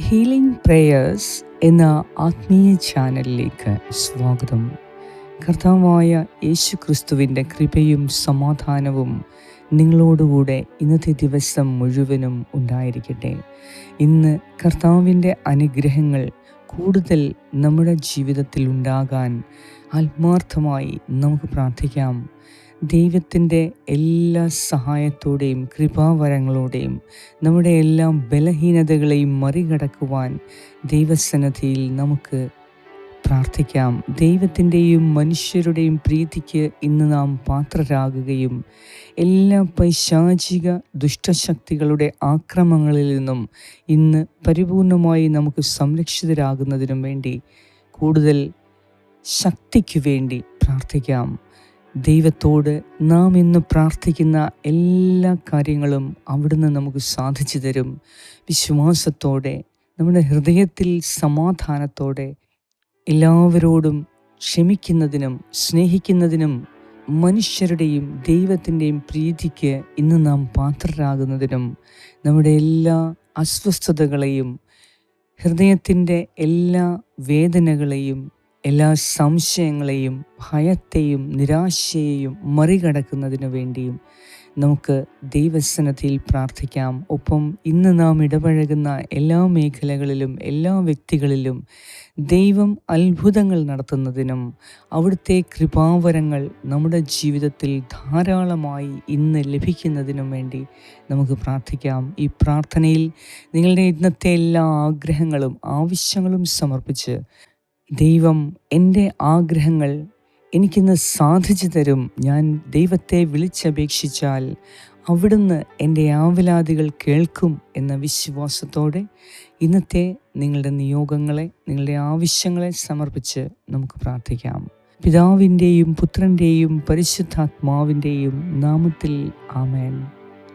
Healing prayers എന്ന ആത്മീയ ചാനലിലേക്ക് സ്വാഗതം. കർത്താവായ യേശു ക്രിസ്തുവിന്റെ കൃപയും സമാധാനവും നിങ്ങളോടുകൂടെ ഇന്നത്തെ ദിവസം മുഴുവനും ഉണ്ടായിരിക്കട്ടെ. ഇന്ന് കർത്താവിന്റെ അനുഗ്രഹങ്ങൾ കൂടുതൽ നമ്മുടെ ജീവിതത്തിൽ ഉണ്ടാകാൻ ആത്മാർത്ഥമായി നമുക്ക് പ്രാർത്ഥിക്കാം. ദൈവത്തിന്റെ എല്ലാ സഹായത്തോടെയും കൃപാവരങ്ങളോടെയും നമ്മുടെ എല്ലാ ബലഹീനതകളെയും മറികടക്കുവാൻ ദൈവസന്നദ്ധിയിൽ നമുക്ക് പ്രാർത്ഥിക്കാം. ദൈവത്തിന്റെയും മനുഷ്യരുടെയും പ്രീതിക്ക് ഇന്ന് നാം പാത്രരാകുകയും എല്ലാ പൈശാചിക ദുഷ്ടശക്തികളുടെ ആക്രമങ്ങളിൽ നിന്നും ഇന്ന് പരിപൂർണമായി നമുക്ക് സംരക്ഷിതരാകുന്നതിനും വേണ്ടി കൂടുതൽ ശക്തിക്ക് വേണ്ടി പ്രാർത്ഥിക്കാം. ദൈവത്തോട് നാം ഇന്ന് പ്രാർത്ഥിക്കുന്ന എല്ലാ കാര്യങ്ങളും അവിടുന്ന് നമുക്ക് സാധിച്ചു തരും. വിശ്വാസത്തോടെ നമ്മുടെ ഹൃദയത്തിൽ സമാധാനത്തോടെ എല്ലാവരോടും ക്ഷമിക്കുന്നതിനും സ്നേഹിക്കുന്നതിനും മനുഷ്യരുടെയും ദൈവത്തിന്റെയും പ്രീതിക്ക് ഇന്ന് നാം പാത്രരാകുന്നതിനും നമ്മുടെ എല്ലാ അസ്വസ്ഥതകളെയും ഹൃദയത്തിന്റെ എല്ലാ വേദനകളെയും എല്ലാ സംശയങ്ങളെയും ഭയത്തെയും നിരാശയെയും മറികടക്കുന്നതിനു വേണ്ടിയും നമുക്ക് ദൈവസന്നദ്ധിയിൽ പ്രാർത്ഥിക്കാം. ഒപ്പം ഇന്ന് നാം ഇടപഴകുന്ന എല്ലാ മേഖലകളിലും എല്ലാ വ്യക്തികളിലും ദൈവം അത്ഭുതങ്ങൾ നടത്തുന്നതിനും അവിടുത്തെ കൃപാവരങ്ങൾ നമ്മുടെ ജീവിതത്തിൽ ധാരാളമായി ഇന്ന് ലഭിക്കുന്നതിനും വേണ്ടി നമുക്ക് പ്രാർത്ഥിക്കാം. ഈ പ്രാർത്ഥനയിൽ നിങ്ങളുടെ ഇന്നത്തെ എല്ലാ ആഗ്രഹങ്ങളും ആവശ്യങ്ങളും സമർപ്പിച്ച് ദൈവം എന്റെ ആഗ്രഹങ്ങൾ എനിക്കിന്ന് സാധിച്ചു തരും. ഞാൻ ദൈവത്തെ വിളിച്ചപേക്ഷിച്ചാൽ അവിടുന്ന് എന്റെ ആവലാദികൾ കേൾക്കും എന്ന വിശ്വാസത്തോടെ ഇന്നത്തെ നിങ്ങളുടെ നിയോഗങ്ങളെ നിങ്ങളുടെ ആവശ്യങ്ങളെ സമർപ്പിച്ച് നമുക്ക് പ്രാർത്ഥിക്കാം. പിതാവിന്റെയും പുത്രന്റെയും പരിശുദ്ധാത്മാവിന്റെയും നാമത്തിൽ ആമേൻ.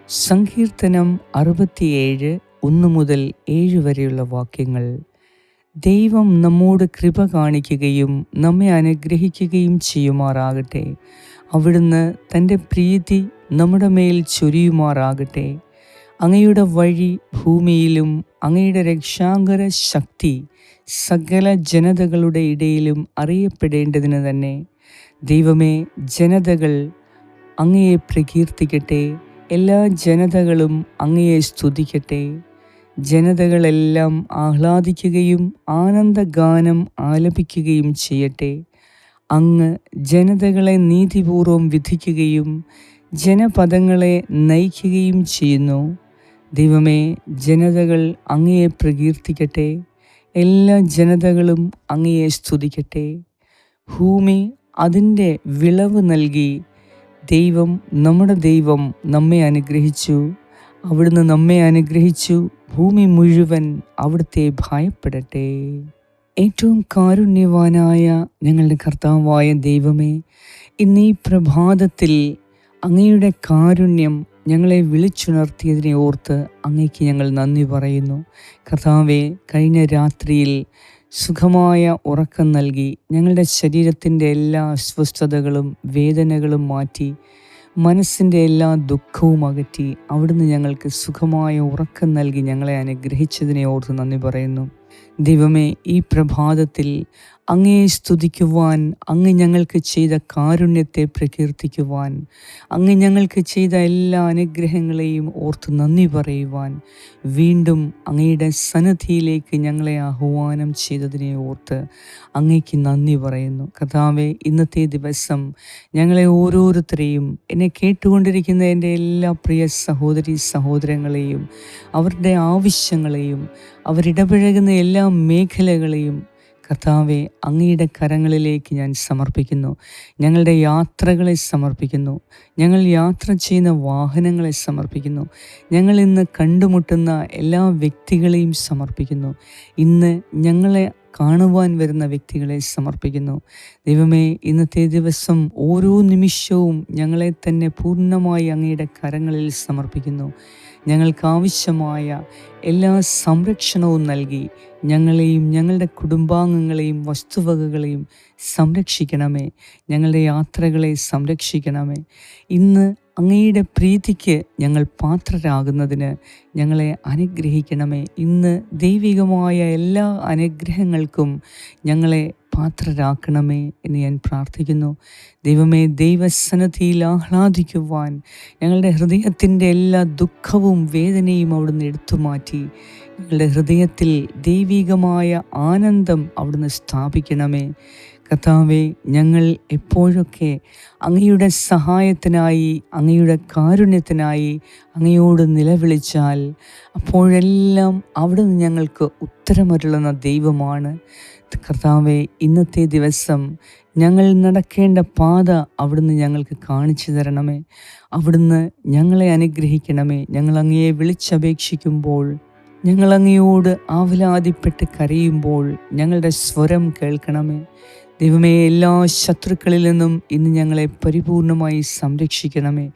സങ്കീർത്തനം അറുപത്തിയേഴ് ഒന്ന് മുതൽ ഏഴ് വരെയുള്ള വാക്യങ്ങൾ ദൈവം നമ്മോട് കൃപ കാണിക്കുകയും നമ്മെ അനുഗ്രഹിക്കുകയും ചെയ്യുമാറാകട്ടെ. അവിടുന്ന് തന്റെ പ്രീതി നമ്മുടെ മേൽ ചൊരിയുമാറാകട്ടെ. അങ്ങയുടെ വഴി ഭൂമിയിലും അങ്ങയുടെ രക്ഷാങ്കര ശക്തി സകല ജനതകളുടെ ഇടയിലും അറിയപ്പെടേണ്ടതിന് തന്നെ. ദൈവമേ ജനതകൾ അങ്ങയെ പ്രകീർത്തിക്കട്ടെ. എല്ലാ ജനതകളും അങ്ങയെ സ്തുതിക്കട്ടെ. ജനതകളെല്ലാം ആഹ്ലാദിക്കുകയും ആനന്ദഗാനം ആലപിക്കുകയും ചെയ്യട്ടെ. അങ്ങ് ജനതകളെ നീതിപൂർവം വിധിക്കുകയും ജനപദങ്ങളെ നയിക്കുകയും ചെയ്യുന്നു. ദൈവമേ ജനതകൾ അങ്ങയെ പ്രകീർത്തിക്കട്ടെ. എല്ലാ ജനതകളും അങ്ങയെ സ്തുതിക്കട്ടെ. ഭൂമി അതിന്റെ വിളവ് നൽകി ദൈവം നമ്മുടെ ദൈവം നമ്മെ അനുഗ്രഹിച്ചു. അവിടുന്ന് നമ്മെ അനുഗ്രഹിച്ചു. ഭൂമി മുഴുവൻ അവിടുത്തെ ഭയപ്പെടട്ടെ. ഏറ്റവും കാരുണ്യവാനായ ഞങ്ങളുടെ കർത്താവായ ദൈവമേ ഇന്ന് ഈ പ്രഭാതത്തിൽ അങ്ങയുടെ കാരുണ്യം ഞങ്ങളെ വിളിച്ചുണർത്തിയതിനെ ഓർത്ത് അങ്ങയ്ക്ക് ഞങ്ങൾ നന്ദി പറയുന്നു. കർത്താവെ കഴിഞ്ഞ രാത്രിയിൽ സുഖമായ ഉറക്കം നൽകി ഞങ്ങളുടെ ശരീരത്തിന്റെ എല്ലാ അസ്വസ്ഥതകളും വേദനകളും മാറ്റി മനസ്സിന്റെ എല്ലാ ദുഃഖവും അകറ്റി അവിടുന്ന് ഞങ്ങൾക്ക് സുഖമായ ഉറക്കം നൽകി ഞങ്ങളെ അനുഗ്രഹിച്ചതിനെ ഓർത്ത് നന്ദി പറയുന്നു. ദൈവമേ ഈ പ്രഭാതത്തിൽ അങ്ങയെ സ്തുതിക്കുവാൻ അങ്ങ് ഞങ്ങൾക്ക് ചെയ്ത കാരുണ്യത്തെ പ്രകീർത്തിക്കുവാൻ അങ്ങ് ഞങ്ങൾക്ക് ചെയ്ത എല്ലാ അനുഗ്രഹങ്ങളെയും ഓർത്ത് നന്ദി പറയുവാൻ വീണ്ടും അങ്ങയുടെ സന്നദ്ധിയിലേക്ക് ഞങ്ങളെ ആഹ്വാനം ചെയ്തതിനെ ഓർത്ത് അങ്ങയ്ക്ക് നന്ദി പറയുന്നു. കഥാവെ ഇന്നത്തെ ദിവസം ഞങ്ങളെ ഓരോരുത്തരെയും എന്നെ കേട്ടുകൊണ്ടിരിക്കുന്ന എന്റെ എല്ലാ പ്രിയ സഹോദരി സഹോദരങ്ങളെയും അവരുടെ ആവശ്യങ്ങളെയും അവരിടപഴകുന്ന എല്ലാ മേഖലകളെയും കർത്താവെ അങ്ങയുടെ കരങ്ങളിലേക്ക് ഞാൻ സമർപ്പിക്കുന്നു. ഞങ്ങളുടെ യാത്രകളെ സമർപ്പിക്കുന്നു. ഞങ്ങൾ യാത്ര ചെയ്യുന്ന വാഹനങ്ങളെ സമർപ്പിക്കുന്നു. ഞങ്ങൾ ഇന്ന് കണ്ടുമുട്ടുന്ന എല്ലാ വ്യക്തികളെയും സമർപ്പിക്കുന്നു. ഇന്ന് ഞങ്ങളെ കാണുവാൻ വരുന്ന വ്യക്തികളെ സമർപ്പിക്കുന്നു. ദൈവമേ ഇന്നത്തെ ദിവസം ഓരോ നിമിഷവും ഞങ്ങളെ തന്നെ പൂർണമായി അങ്ങയുടെ കരങ്ങളിൽ സമർപ്പിക്കുന്നു. ഞങ്ങൾക്ക് ആവശ്യമായ എല്ലാ സംരക്ഷണവും നൽകി ഞങ്ങളെയും ഞങ്ങളുടെ കുടുംബാംഗങ്ങളെയും വസ്തുവകകളെയും സംരക്ഷിക്കണമേ. ഞങ്ങളുടെ യാത്രകളെ സംരക്ഷിക്കണമേ. ഇന്ന് അങ്ങയുടെ പ്രീതിക്ക് ഞങ്ങൾ പാത്രരാകുന്നതിന് ഞങ്ങളെ അനുഗ്രഹിക്കണമേ. ഇന്ന് ദൈവികമായ എല്ലാ അനുഗ്രഹങ്ങൾക്കും ഞങ്ങളെ പാത്രരാക്കണമേ എന്ന് ഞാൻ പ്രാർത്ഥിക്കുന്നു. ദൈവമേ ദൈവസന്നദ്ധിയിൽ ആഹ്ലാദിക്കുവാൻ ഞങ്ങളുടെ ഹൃദയത്തിന്റെ എല്ലാ ദുഃഖവും വേദനയും അവിടുന്ന് എടുത്തു മാറ്റി ഞങ്ങളുടെ ഹൃദയത്തിൽ ദൈവികമായ ആനന്ദം അവിടുന്ന് സ്ഥാപിക്കണമേ. കഥാവെ ഞങ്ങൾ എപ്പോഴൊക്കെ അങ്ങയുടെ സഹായത്തിനായി അങ്ങയുടെ കാരുണ്യത്തിനായി അങ്ങയോട് നിലവിളിച്ചാൽ അപ്പോഴെല്ലാം അവിടുന്ന് ഞങ്ങൾക്ക് ഉത്തരമരുളുന്ന ദൈവമാണ്. കർത്താവെ ഇന്നത്തെ ദിവസം ഞങ്ങൾ നടക്കേണ്ട പാത അവിടുന്ന് ഞങ്ങൾക്ക് കാണിച്ചു തരണമേ. അവിടുന്ന് ഞങ്ങളെ അനുഗ്രഹിക്കണമേ. ഞങ്ങൾ അങ്ങയെ വിളിച്ചപേക്ഷിക്കുമ്പോൾ ഞങ്ങൾ അങ്ങയോട് ആവലാതിപ്പെട്ട് കരയുമ്പോൾ ഞങ്ങളുടെ സ്വരം കേൾക്കണമേ. ദൈവമേ എല്ലാ ശത്രുക്കളിൽ നിന്നും ഇന്ന് ഞങ്ങളെ പരിപൂർണമായി സംരക്ഷിക്കണമേ.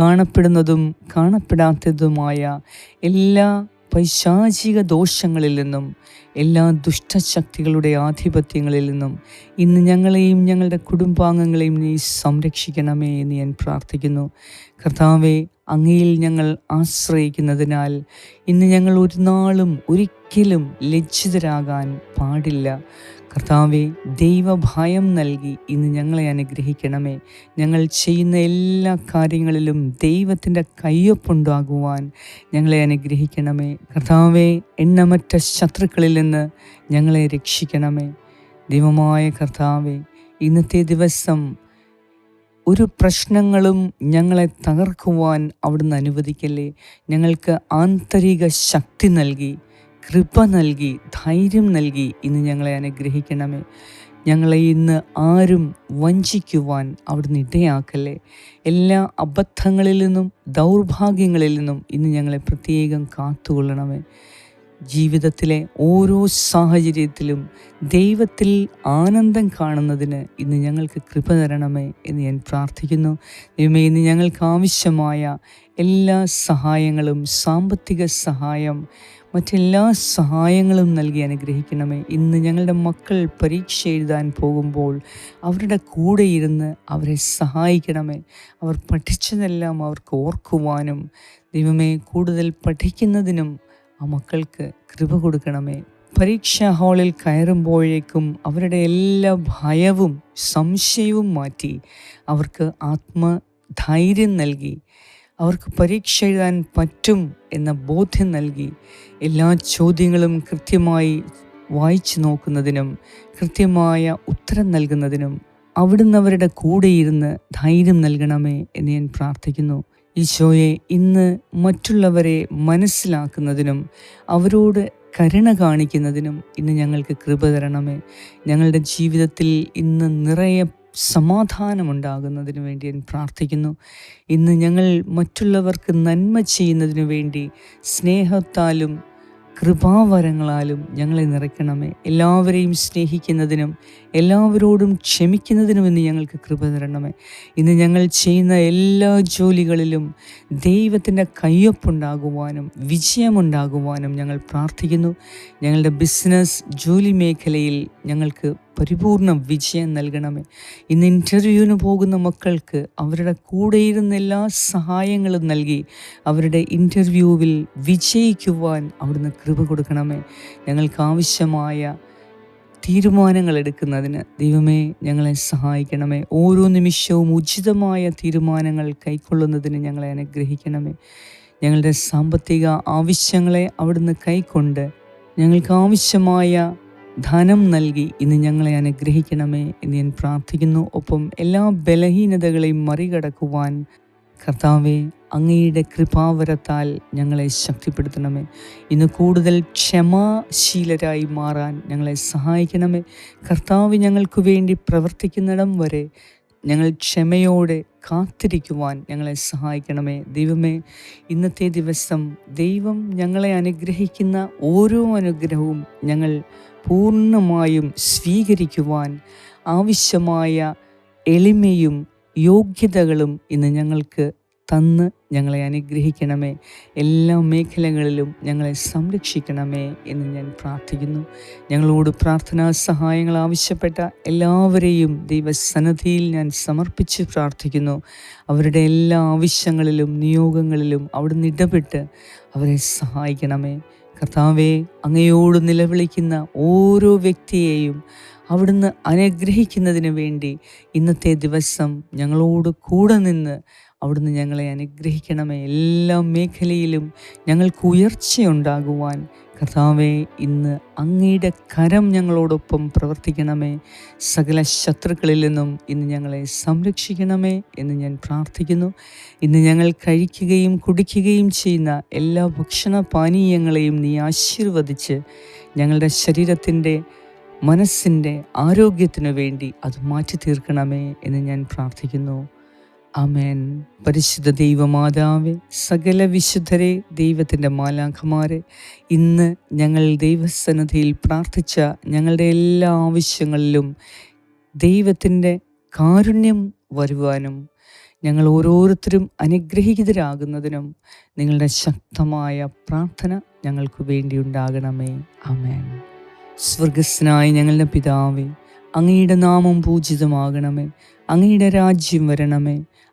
കാണപ്പെടുന്നതും കാണപ്പെടാത്തതുമായ എല്ലാ പൈശാചിക ദോഷങ്ങളിൽ നിന്നും എല്ലാ ദുഷ്ടശക്തികളുടെ ആധിപത്യങ്ങളിൽ നിന്നും ഇന്ന് ഞങ്ങളെയും ഞങ്ങളുടെ കുടുംബാംഗങ്ങളെയും നീ സംരക്ഷിക്കണമേ എന്ന് ഞാൻ പ്രാർത്ഥിക്കുന്നു. കർത്താവെ അങ്ങയിൽ ഞങ്ങൾ ആശ്രയിക്കുന്നതിനാൽ ഇന്ന് ഞങ്ങൾ ഒരു നാളും ഒരിക്കലും ലജ്ജിതരാകാൻ പാടില്ല. കർത്താവെ ദൈവഭയം നൽകി ഇന്ന് ഞങ്ങളെ അനുഗ്രഹിക്കണമേ. ഞങ്ങൾ ചെയ്യുന്ന എല്ലാ കാര്യങ്ങളിലും ദൈവത്തിന്റെ കയ്യൊപ്പുണ്ടാകുവാൻ ഞങ്ങളെ അനുഗ്രഹിക്കണമേ. കർത്താവെ എണ്ണമറ്റ ശത്രുക്കളിൽ നിന്ന് ഞങ്ങളെ രക്ഷിക്കണമേ. ദൈവമായ കർത്താവെ ഇന്നത്തെ ദിവസം ഒരു പ്രശ്നങ്ങളും ഞങ്ങളെ തകർക്കുവാൻ അവിടുന്ന് അനുവദിക്കല്ലേ? ഞങ്ങൾക്ക് ആന്തരിക ശക്തി നൽകി കൃപ നൽകി ധൈര്യം നൽകി ഇന്ന് ഞങ്ങളെ അനുഗ്രഹിക്കണമേ. ഞങ്ങളെ ഇന്ന് ആരും വഞ്ചിക്കുവാൻ അവിടുന്ന് ഇടയാക്കല്ലേ. എല്ലാ അബദ്ധങ്ങളിൽ നിന്നും ദൗർഭാഗ്യങ്ങളിൽ നിന്നും ഇന്ന് ഞങ്ങളെ പ്രത്യേകം കാത്തുകൊള്ളണമേ. ജീവിതത്തിലെ ഓരോ സാഹചര്യത്തിലും ദൈവത്തിൽ ആനന്ദം കാണുന്നതിന് ഇന്ന് ഞങ്ങൾക്ക് കൃപ തരണമേ എന്ന് ഞാൻ പ്രാർത്ഥിക്കുന്നു. ദൈവമേ ഇന്ന് ഞങ്ങൾക്ക് ആവശ്യമായ എല്ലാ സഹായങ്ങളും സാമ്പത്തിക സഹായം മറ്റെല്ലാ സഹായങ്ങളും നൽകി അനുഗ്രഹിക്കണമേ. ഇന്ന് ഞങ്ങളുടെ മക്കൾ പരീക്ഷ എഴുതാൻ പോകുമ്പോൾ അവരുടെ കൂടെ ഇരുന്ന് അവരെ സഹായിക്കണമേ. അവർ പഠിച്ചതെല്ലാം അവർക്ക് ഓർക്കുവാനും ദൈവമേ കൂടുതൽ പഠിക്കുന്നതിനും ആ മക്കൾക്ക് കൃപ കൊടുക്കണമേ. പരീക്ഷാ ഹാളിൽ കയറുമ്പോഴേക്കും അവരുടെ എല്ലാ ഭയവും സംശയവും മാറ്റി അവർക്ക് ആത്മധൈര്യം നൽകി അവർക്ക് പരീക്ഷ എഴുതാൻ പറ്റും എന്ന ബോധ്യം നൽകി എല്ലാ ചോദ്യങ്ങളും കൃത്യമായി വായിച്ചു നോക്കുന്നതിനും കൃത്യമായ ഉത്തരം നൽകുന്നതിനും അവിടുന്ന് അവരുടെ കൂടെ ഇരുന്ന് ധൈര്യം നൽകണമേ എന്ന് ഞാൻ പ്രാർത്ഥിക്കുന്നു. ഈശോയെ ഇന്ന് മറ്റുള്ളവരെ മനസ്സിലാക്കുന്നതിനും അവരോട് കരുണ കാണിക്കുന്നതിനും ഇന്ന് ഞങ്ങൾക്ക് കൃപ തരണമേ. ഞങ്ങളുടെ ജീവിതത്തിൽ ഇന്ന് നിറയെ സമാധാനമുണ്ടാകുന്നതിനു വേണ്ടി ഞാൻ പ്രാർത്ഥിക്കുന്നു. ഇന്ന് ഞങ്ങൾ മറ്റുള്ളവർക്ക് നന്മ ചെയ്യുന്നതിനു വേണ്ടി സ്നേഹത്താലും കൃപാവരങ്ങളാലും ഞങ്ങളെ നിറയ്ക്കണമേ. എല്ലാവരെയും സ്നേഹിക്കുന്നതിനും എല്ലാവരോടും ക്ഷമിക്കുന്നതിനും എന്ന് ഞങ്ങൾക്ക് കൃപ തരണമേ. ഇന്ന് ഞങ്ങൾ ചെയ്യുന്ന എല്ലാ ജോലികളിലും ദൈവത്തിന്റെ കയ്യൊപ്പുണ്ടാകുവാനും വിജയമുണ്ടാകുവാനും ഞങ്ങൾ പ്രാർത്ഥിക്കുന്നു. ഞങ്ങളുടെ ബിസിനസ് ജോലി മേഖലയിൽ ഞങ്ങൾക്ക് പരിപൂർണ വിജയം നൽകണമേ. ഇന്ന് ഇന്റർവ്യൂവിന് പോകുന്ന മക്കൾക്ക് അവരുടെ കൂടെ ഇരുന്ന എല്ലാ സഹായങ്ങളും നൽകി അവരുടെ ഇന്റർവ്യൂവിൽ വിജയിക്കുവാൻ അവിടുന്ന് കൃപ കൊടുക്കണമേ. ഞങ്ങൾക്ക് ആവശ്യമായ തീരുമാനങ്ങൾ എടുക്കുന്നതിന് ദൈവമേ ഞങ്ങളെ സഹായിക്കണമേ. ഓരോ നിമിഷവും ഉചിതമായ തീരുമാനങ്ങൾ കൈക്കൊള്ളുന്നതിന് ഞങ്ങളെ അനുഗ്രഹിക്കണമേ. ഞങ്ങളുടെ സാമ്പത്തിക ആവശ്യങ്ങളെ അവിടുന്ന് കൈക്കൊണ്ട് ഞങ്ങൾക്ക് ആവശ്യമായ ധനം നൽകി ഇന്ന് ഞങ്ങളെ അനുഗ്രഹിക്കണമേ എന്ന് ഞാൻ പ്രാർത്ഥിക്കുന്നു. ഒപ്പം എല്ലാ ബലഹീനതകളെയും മറികടക്കുവാൻ കർത്താവെ അങ്ങയുടെ കൃപാവരത്താൽ ഞങ്ങളെ ശക്തിപ്പെടുത്തണമേ. ഇന്ന് കൂടുതൽ ക്ഷമാശീലരായി മാറാൻ ഞങ്ങളെ സഹായിക്കണമേ. കർത്താവ് ഞങ്ങൾക്ക് വേണ്ടി പ്രവർത്തിക്കുന്നിടം വരെ ഞങ്ങൾ ക്ഷമയോടെ കാത്തിരിക്കുവാൻ ഞങ്ങളെ സഹായിക്കണമേ. ദൈവമേ ഇന്നത്തെ ദിവസം ദൈവം ഞങ്ങളെ അനുഗ്രഹിക്കുന്ന ഓരോ അനുഗ്രഹവും ഞങ്ങൾ പൂർണമായും സ്വീകരിക്കുവാൻ ആവശ്യമായ എളിമയും യോഗ്യതകളും ഇന്ന് ഞങ്ങൾക്ക് തന്ന് ഞങ്ങളെ അനുഗ്രഹിക്കണമേ. എല്ലാ മേഖലകളിലും ഞങ്ങളെ സംരക്ഷിക്കണമേ എന്ന് ഞാൻ പ്രാർത്ഥിക്കുന്നു. ഞങ്ങളോട് പ്രാർത്ഥനാ സഹായങ്ങൾ ആവശ്യപ്പെട്ട എല്ലാവരെയും ദൈവസന്നദ്ധിയിൽ ഞാൻ സമർപ്പിച്ച് പ്രാർത്ഥിക്കുന്നു. അവരുടെ എല്ലാ ആവശ്യങ്ങളിലും നിയോഗങ്ങളിലും അവിടുന്ന് ഇടപെട്ട് അവരെ സഹായിക്കണമേ. കർത്താവെ അങ്ങയോട് നിലവിളിക്കുന്ന ഓരോ വ്യക്തിയെയും അവിടുന്ന് അനുഗ്രഹിക്കുന്നതിന് വേണ്ടി ഇന്നത്തെ ദിവസം ഞങ്ങളോട് കൂടെ നിന്ന് അവിടുന്ന് ഞങ്ങളെ അനുഗ്രഹിക്കണമേ. എല്ലാ മേഖലയിലും ഞങ്ങൾക്ക് ഉയർച്ചയുണ്ടാകുവാൻ കർത്താവെ ഇന്ന് അങ്ങയുടെ കരം ഞങ്ങളോടൊപ്പം പ്രവർത്തിക്കണമേ. സകല ശത്രുക്കളിൽ നിന്നും ഇന്ന് ഞങ്ങളെ സംരക്ഷിക്കണമേ എന്ന് ഞാൻ പ്രാർത്ഥിക്കുന്നു. ഇന്ന് ഞങ്ങൾ കഴിക്കുകയും കുടിക്കുകയും ചെയ്യുന്ന എല്ലാ ഭക്ഷണ പാനീയങ്ങളെയും നീ ആശീർവദിച്ച് ഞങ്ങളുടെ ശരീരത്തിന്റെ മനസ്സിന്റെ ആരോഗ്യത്തിനു വേണ്ടി അത് മാറ്റി തീർക്കണമേ എന്ന് ഞാൻ പ്രാർത്ഥിക്കുന്നു. അമേൻ പരിശുദ്ധ ദൈവമാതാവെ സകല വിശുദ്ധരെ ദൈവത്തിന്റെ മാലാഖമാരെ ഇന്ന് ഞങ്ങൾ ദൈവസന്നദ്ധിയിൽ പ്രാർത്ഥിച്ച ഞങ്ങളുടെ എല്ലാ ആവശ്യങ്ങളിലും ദൈവത്തിന്റെ കാരുണ്യം വരുവാനും ഞങ്ങൾ ഓരോരുത്തരും അനുഗ്രഹീതരാകുന്നതിനും നിങ്ങളുടെ ശക്തമായ പ്രാർത്ഥന ഞങ്ങൾക്ക് വേണ്ടി ഉണ്ടാകണമേ. അമേൻ സ്വർഗസ്നായ ഞങ്ങളുടെ പിതാവേ അങ്ങയുടെ നാമം പൂജിതമാകണമേ. അങ്ങയുടെ രാജ്യം വരണമേ.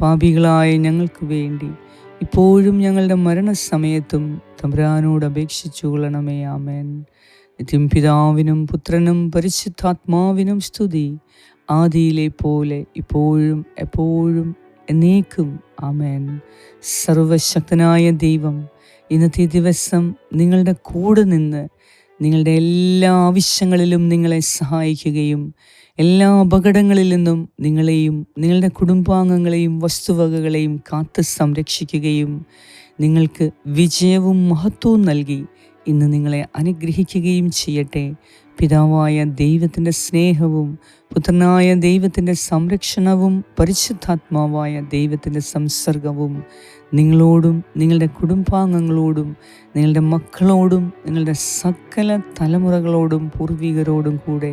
പാപികളായ ഞങ്ങൾക്ക് വേണ്ടി. ഇപ്പോഴും ഞങ്ങളുടെ മരണസമയത്തും തമ്പുരാനോട് അപേക്ഷിച്ചു കൊള്ളണമേ. ആമേൻ. നിത്യം പിതാവിനും പുത്രനും പരിശുദ്ധാത്മാവിനും സ്തുതി. ആദിയിലെ പോലെ ഇപ്പോഴും എപ്പോഴും എന്നേക്കും. ആമേൻ. സർവശക്തനായ ദൈവം ഇന്നത്തെ ദിവസം നിങ്ങളുടെ കൂടെ നിന്ന് നിങ്ങളുടെ എല്ലാ ആവശ്യങ്ങളിലും നിങ്ങളെ സഹായിക്കുകയും എല്ലാ അപകടങ്ങളിൽ നിന്നും നിങ്ങളെയും നിങ്ങളുടെ കുടുംബാംഗങ്ങളെയും വസ്തുവകകളെയും കാത്ത് സംരക്ഷിക്കുകയും നിങ്ങൾക്ക് വിജയവും മഹത്വവും നൽകി ഇന്ന് നിങ്ങളെ അനുഗ്രഹിക്കുകയും ചെയ്യട്ടെ. പിതാവായ ദൈവത്തിന്റെ സ്നേഹവും പുത്രനായ ദൈവത്തിന്റെ സംരക്ഷണവും പരിശുദ്ധാത്മാവായ ദൈവത്തിന്റെ സംസർഗവും നിങ്ങളോടും നിങ്ങളുടെ കുടുംബാംഗങ്ങളോടും നിങ്ങളുടെ മക്കളോടും നിങ്ങളുടെ സകല തലമുറകളോടും പൂർവികരോടും കൂടെ